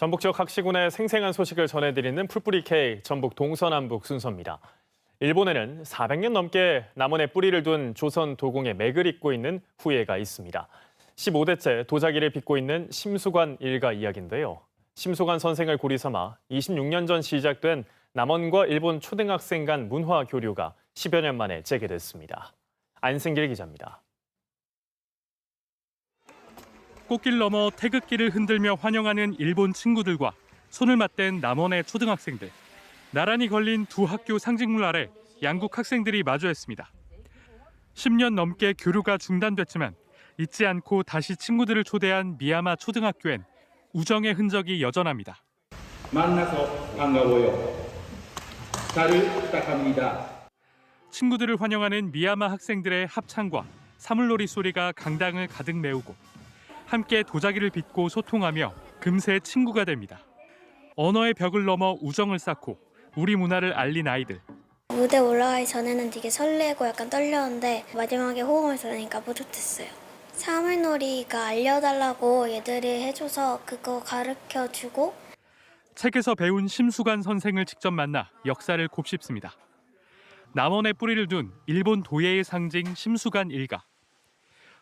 전북 지역 각 시군의 생생한 소식을 전해드리는 풀뿌리 K 전북 동서남북 순서입니다. 일본에는 400년 넘게 남원에 뿌리를 둔 조선 도공의 맥을 잇고 있는 후예가 있습니다. 15대째 도자기를 빚고 있는 심수관 일가 이야기인데요. 심수관 선생을 고리 삼아 26년 전 시작된 남원과 일본 초등학생 간 문화 교류가 10여 년 만에 재개됐습니다. 안승길 기자입니다. 꽃길 넘어 태극기를 흔들며 환영하는 일본 친구들과 손을 맞댄 남원의 초등학생들. 나란히 걸린 두 학교 상징물 아래 양국 학생들이 마주했습니다. 10년 넘게 교류가 중단됐지만 잊지 않고 다시 친구들을 초대한 미야마 초등학교엔 우정의 흔적이 여전합니다. 만나서 반가워요. 잘 부탁합니다. 친구들을 환영하는 미야마 학생들의 합창과 사물놀이 소리가 강당을 가득 메우고 함께 도자기를 빚고 소통하며 금세 친구가 됩니다. 언어의 벽을 넘어 우정을 쌓고 우리 문화를 알린 아이들. 무대 올라가기 전에는 되게 설레고 약간 떨렸는데 마지막에 호응을 들으니까 뿌듯했어요. 사물놀이가 알려달라고 얘들이 해줘서 그거 가르쳐주고 책에서 배운 심수관 선생을 직접 만나 역사를 곱씹습니다. 남원에 뿌리를 둔 일본 도예의 상징 심수관 일가.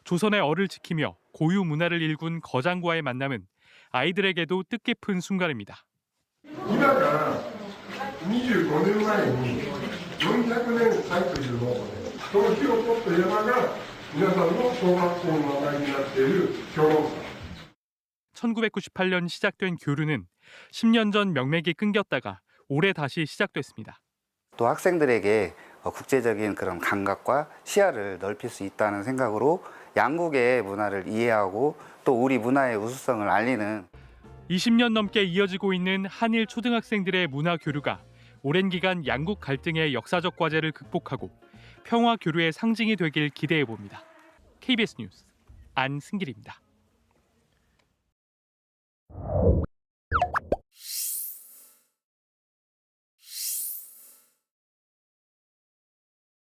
조선의 얼을 지키며 고유 문화를 일군 거장과의 만남은 아이들에게도 뜻깊은 순간입니다. 今から25年前に400年祭というのをねその火を取った山が皆さんの小学校の名前になっている評論山 1998년 시작된 교류는 10년 전 명맥이 끊겼다가 올해 다시 시작됐습니다. 또 학생들에게 어, 국제적인 그런 감각과 시야를 넓힐 수 있다는 생각으로 양국의 문화를 이해하고 또 우리 문화의 우수성을 알리는 20년 넘게 이어지고 있는 한일 초등학생들의 문화 교류가 오랜 기간 양국 갈등의 역사적 과제를 극복하고 평화 교류의 상징이 되길 기대해 봅니다. KBS 뉴스 안승길입니다.